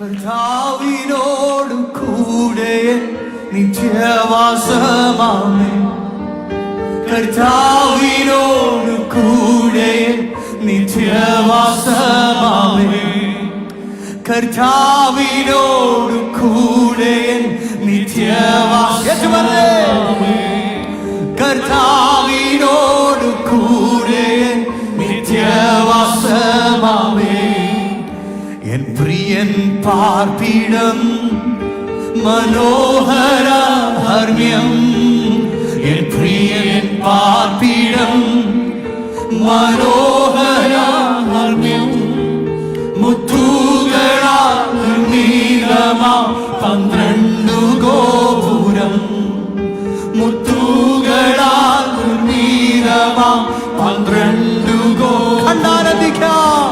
കർത്താവിനോട് കൂടെ നിത്യവാസമാമേ. കർത്താവിനോട് കൂടെ നിത്യവാസമാമേ. കർത്താവിനോട് കൂടെ നിത്യവാസമാമേ. കർത്താവിനോട് കൂടെ നിത്യവാസമാമേ. എൻ പ്രിയൻ പാർപ്പിടം മനോഹര ഹർമ്മ്യം എൻ പ്രിയൻ പാർപ്പിടം മനോഹര ഹർമ്മ്യം മുത്തൂകളാ നിർമ്മീലമാ പന്ത്രണ്ടു ഗോപുരം. മുത്തൂകളാ നിർമ്മീലമാ പന്ത്രണ്ടു ഗോ കണ്ടാനന്ദിച്ചിടാം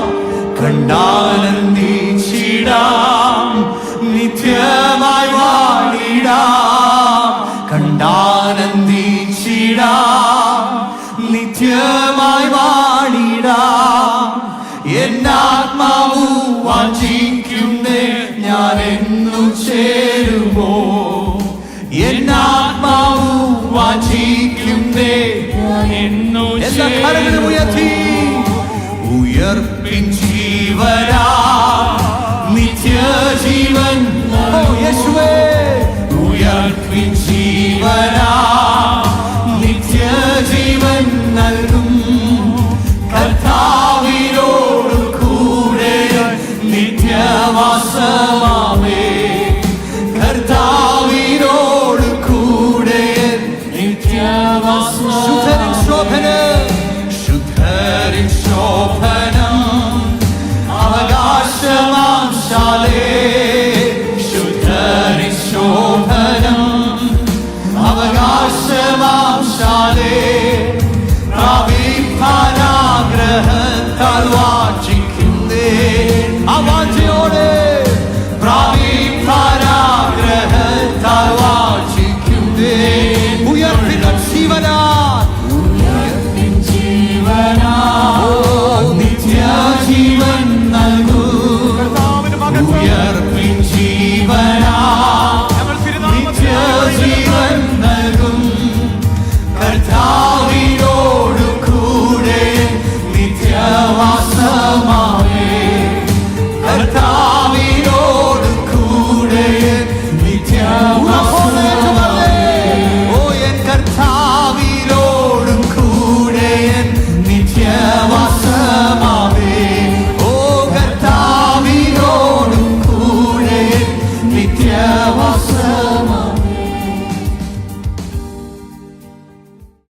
നിത്യമായി വാണിടാം. എന്നാത്മാവു വാഞ്ചിക്കുന്നേ ഞാൻ എന്നു ചേരുമോ എന്നാത്മാവു വാഞ്ചിക്കുന്നേ എന്നു എല്ലാ കരങ്ങളും ഉയർത്തി. ഉയർപ്പിൻ ജീവരാ നിത്യജീവൻ യേശുവേ. ഉയർപ്പിൻ ജീവനാ